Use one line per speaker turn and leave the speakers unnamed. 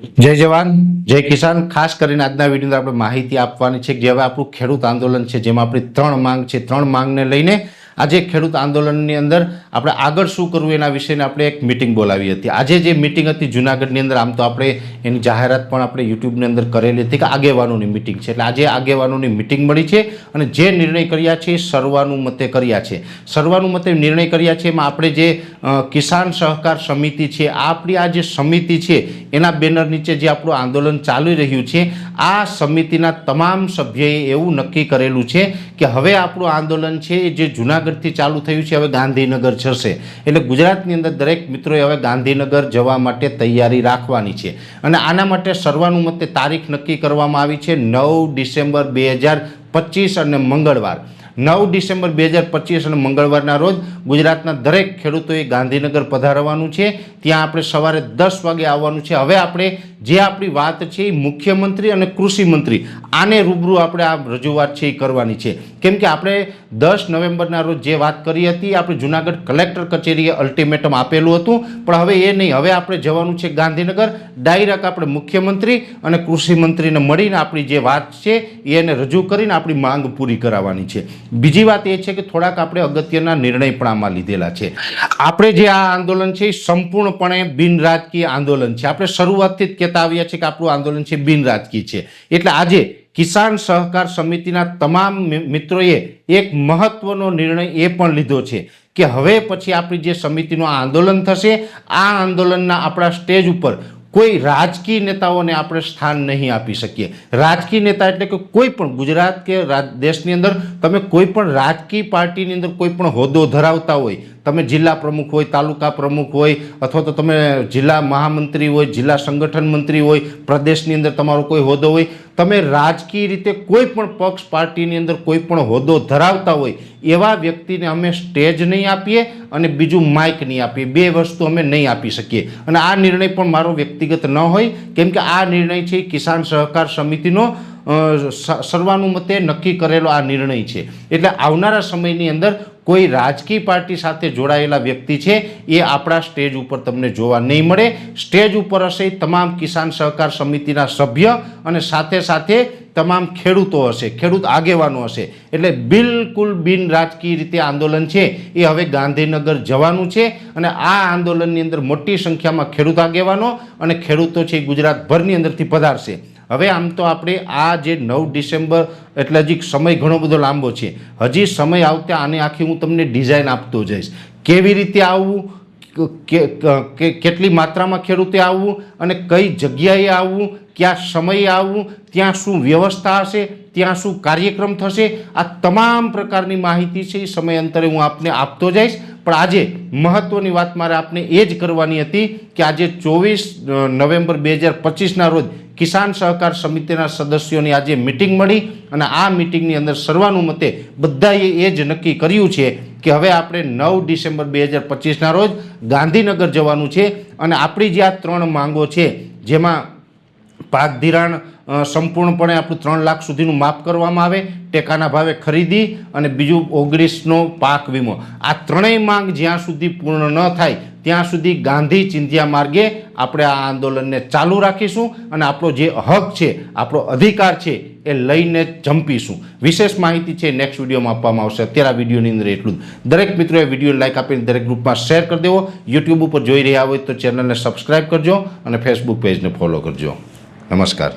જય જવાન, જય કિસાન. ખાસ કરીને આજના વીડિયો આપણે માહિતી આપવાની છે કે જે હવે આપણું ખેડૂત આંદોલન છે, જેમાં આપણી ત્રણ માંગ છે. ત્રણ માંગને લઈને આજે ખેડૂત આંદોલનની અંદર આપણે આગળ શું કરવું એના વિશેને આપણે એક મિટિંગ બોલાવી હતી. આજે જે મિટિંગ હતી જુનાગઢની અંદર, આમ તો આપણે એની જાહેરાત પણ આપણે યુટ્યુબની અંદર કરેલી હતી કે આગેવાનોની મિટિંગ છે. એટલે આજે આગેવાનોની મિટિંગ મળી છે અને જે નિર્ણય કર્યા છે એ સર્વાનુમતે કર્યા છે. સર્વાનુમતે નિર્ણય કર્યા છે એમાં આપણે જે કિસાન સહકાર સમિતિ છે, આપણી આ જે સમિતિ છે, એના બેનર નીચે જે આપણું આંદોલન ચાલી રહ્યું છે, આ સમિતિના તમામ સભ્યએ એવું નક્કી કરેલું છે કે હવે આપણું આંદોલન છે જે જુનાગઢથી ચાલુ થયું છે, હવે ગાંધીનગર જશે. એટલે ગુજરાતની અંદર દરેક મિત્રોએ હવે ગાંધીનગર જવા માટે તૈયારી રાખવાની છે. અને આના માટે સર્વાનુમતે તારીખ નક્કી કરવામાં આવી છે, નવ ડિસેમ્બર બે હજાર પચીસ અને મંગળવાર. નવ ડિસેમ્બર બે હજાર પચીસ અને મંગળવારના રોજ ગુજરાતના દરેક ખેડૂતોએ ગાંધીનગર પધારવાનું છે. ત્યાં આપણે સવારે દસ વાગે આવવાનું છે. હવે આપણે જે આપણી વાત છે એ મુખ્યમંત્રી અને કૃષિ મંત્રી આને રૂબરૂ આપણે આ રજૂઆત છે એ કરવાની છે. કેમ કે આપણે દસ નવેમ્બરના રોજ જે વાત કરી હતી, આપણે જુનાગઢ કલેક્ટર કચેરીએ અલ્ટિમેટમ આપેલું હતું. પણ હવે એ નહીં. હવે આપણે જવાનું છે ગાંધીનગર. ડાયરેક્ટ આપણે મુખ્યમંત્રી અને કૃષિ મંત્રીને મળીને આપણી જે વાત છે એને રજૂ કરીને આપણી માંગ પૂરી કરાવવાની છે. બીજી વાત એ છે કે થોડાક આપણે અગત્યના નિર્ણય પણ આમાં લીધેલા છે. આપણે જે આ આંદોલન છે, એ સંપૂર્ણપણે બિનરાજકીય આંદોલન છે. આપણે શરૂઆતથી જ કહેતા આવ્યા છે કે આપણું આંદોલન છે બિનરાજકીય છે. એટલે આજે કિસાન સહકાર સમિતિના તમામ મિત્રોએ એક મહત્વનો નિર્ણય એ પણ લીધો છે કે હવે પછી આપણી જે સમિતિનું આંદોલન થશે, આ આંદોલનના આપણા સ્ટેજ ઉપર કોઈ રાજકીય નેતાઓને આપણે સ્થાન નહીં આપી શકીએ. રાજકીય નેતા એટલે કે કોઈ પણ, ગુજરાત કે દેશની અંદર તમે કોઈ પણ રાજકીય પાર્ટીની અંદર કોઈ પણ હોદ્દો ધરાવતા હોય, તમે જિલ્લા પ્રમુખ હોય, તાલુકા પ્રમુખ હોય, અથવા તો તમે જિલ્લા મહામંત્રી હોય, જિલ્લા સંગઠન મંત્રી હોય, પ્રદેશની અંદર તમારો કોઈ હોદ્દો હોય તમે રાજકીય રીતે કોઈ પણ પક્ષ પાર્ટીની અંદર કોઈ પણ હોદ્દો ધરાવતા હોય, એવા વ્યક્તિને અમે સ્ટેજ નહીં આપીએ અને બીજું માઇક નહીં આપીએ. બે વસ્તુ અમે નહીં આપી શકીએ. અને આ નિર્ણય પણ મારો વ્યક્તિગત ન હોય, કેમ કે આ નિર્ણય છે કિસાન સહકાર સમિતિનો સર્વાનુમતે નક્કી કરેલો આ નિર્ણય છે. એટલે આવનારા સમયની અંદર કોઈ રાજકીય પાર્ટી સાથે જોડાયેલા વ્યક્તિ છે, એ આપણા સ્ટેજ ઉપર તમને જોવા નહીં મળે. સ્ટેજ ઉપર હશે તમામ કિસાન સહકાર સમિતિના સભ્ય અને સાથે સાથે તમામ ખેડૂતો હશે, ખેડૂત આગેવાનો હશે. એટલે બિલકુલ બિન રાજકીય રીતે આંદોલન છે, એ હવે ગાંધીનગર જવાનું છે અને આ આંદોલનની અંદર મોટી સંખ્યામાં ખેડૂત આગેવાનો અને ખેડૂતો છે એ ગુજરાતભરની અંદરથી પધારશે. હવે આમ તો આપણે આ જે નવ ડિસેમ્બર, એટલે હજી સમય ઘણો બધો લાંબો છે. હજી સમય આવતા આને આખી હું તમને ડિઝાઇન આપતો જઈશ. કેવી રીતે આવવું કેટલી માત્રામાં ખેડૂતે આવવું અને કઈ જગ્યાએ આવવું, કયા સમયે આવવું, ત્યાં શું વ્યવસ્થા હશે, ત્યાં શું કાર્યક્રમ થશે, આ તમામ પ્રકારની માહિતી છે એ સમયાંતરે હું આપને આપતો જઈશ. પણ આજે મહત્ત્વની વાત મારે આપને એ જ કરવાની હતી કે આજે ચોવીસ નવેમ્બર બે હજાર પચીસના રોજ કિસાન સહકાર સમિતિના સદસ્યોની આજે મિટિંગ મળી અને આ મિટિંગની અંદર સર્વાનુમતે બધાએ એ જ નક્કી કર્યું છે કે હવે આપણે નવ ડિસેમ્બર બે હજાર પચીસના રોજ ગાંધીનગર જવાનું છે અને આપણી જે આ ત્રણ માંગો છે, જેમાં પાક ધિરાણ સંપૂર્ણપણે આપણું ત્રણ લાખ સુધીનું માપ કરવામાં આવે, ટેકાના ભાવે ખરીદી અને બીજું ઓગણીસનો પાક વીમો. આ ત્રણેય માંગ જ્યાં સુધી પૂર્ણ ન થાય, ત્યાં સુધી ગાંધી ચિંધ્યા માર્ગે આપણે આ આંદોલનને ચાલુ રાખીશું અને આપણો જે હક છે, આપણો અધિકાર છે, એ લઈને જંપીશું. વિશેષ માહિતી છે નેક્સ્ટ વિડીયોમાં આપવામાં આવશે. અત્યારે આ વિડીયોની અંદર એટલું જ. દરેક મિત્રોએ વીડિયો લાઇક આપીને દરેક ગ્રુપમાં શેર કરી દેવો. યુટ્યુબ ઉપર જોઈ રહ્યા હોય તો ચેનલને સબસ્ક્રાઈબ કરજો અને ફેસબુક પેજને ફોલો કરજો. નમસ્કાર.